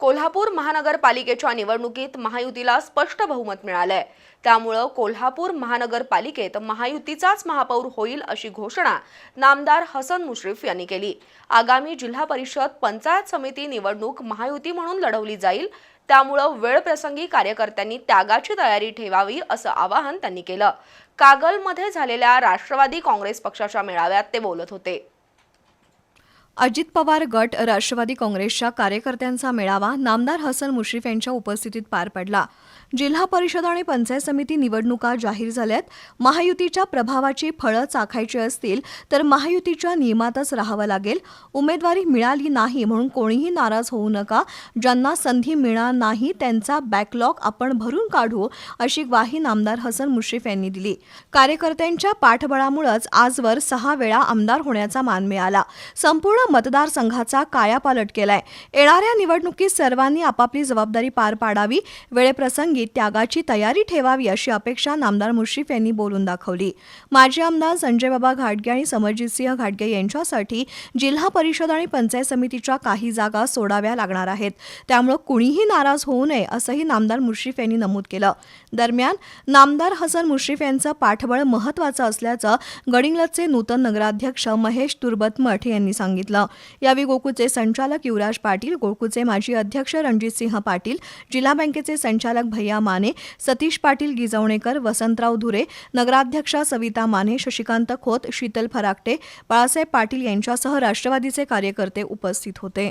कोल्हापूर महानगरपालिकेच्या निवडणुकीत महायुतीला स्पष्ट बहुमत मिळालंय. त्यामुळं कोल्हापूर महानगरपालिकेत महायुतीचाच महापौर होईल अशी घोषणा नामदार हसन मुश्रीफ यांनी केली. आगामी जिल्हा परिषद पंचायत समिती निवडणूक महायुती म्हणून लढवली जाईल. त्यामुळं वेळप्रसंगी कार्यकर्त्यांनी त्यागाची तयारी ठेवावी असं आवाहन त्यांनी केलं. कागलमध्ये झालेल्या राष्ट्रवादी काँग्रेस पक्षाच्या मेळाव्यात ते बोलत होते. अजित पवार गट राष्ट्रवादी काँग्रेसच्या कार्यकर्त्यांचा मेळावा नामदार हसन मुश्रीफ यांच्या उपस्थितीत पार पडला. जिल्हा परिषद आणि पंचायत समिती निवडणुका जाहीर झाल्यात. महायुतीच्या प्रभावाची फळं चाखायची असतील तर महायुतीच्या नियमातच राहावं लागेल. उमेदवारी मिळाली नाही म्हणून कोणीही नाराज होऊ नका. ज्यांना संधी मिळणार नाही त्यांचा बॅकलॉग आपण भरून काढू अशी ग्वाही नामदार हसन मुश्रीफ यांनी दिली. कार्यकर्त्यांच्या पाठबळामुळेच आजवर सहा वेळा आमदार होण्याचा मान मिळाला. संपूर्ण मतदारसंघाचा कायापालट केलाय. येणाऱ्या निवडणुकीत सर्वांनी आपापली जबाबदारी पार पाडावी वेळेप्रसंगी त्यागाची तयारी ठेवावी अशी अपेक्षा नामदार मुश्रीफ यांनी बोलून दाखवली. माजी आमदार संजयबाबा घाटगे आणि समरजितसिंह घाटगे यांच्यासाठी जिल्हा परिषद आणि पंचायत समितीच्या काही जागा सोडाव्या लागणार आहेत. त्यामुळं कुणीही नाराज होऊ नये असंही नामदार मुश्रीफ यांनी नमूद केलं. दरम्यान नामदार हसन मुश्रीफ यांचं पाठबळ महत्वाचं असल्याचं गडिंगलचे नूतन नगराध्यक्ष महेश तुर्बतमठ यांनी सांगितलं. यावेळी गोकुळचे संचालक युवराज पाटील गोकुळचे माजी अध्यक्ष रणजितसिंह पाटील जिल्हा बँकेचे संचालक भैया माने सतीश पाटील गिजवणेकर वसंतराव धुरे नगराध्यक्षा सविता माने शशिकांत खोत शीतल फराकटे बाळासाहेब पाटील यांच्यासह राष्ट्रवादीचे कार्यकर्ते उपस्थित होते.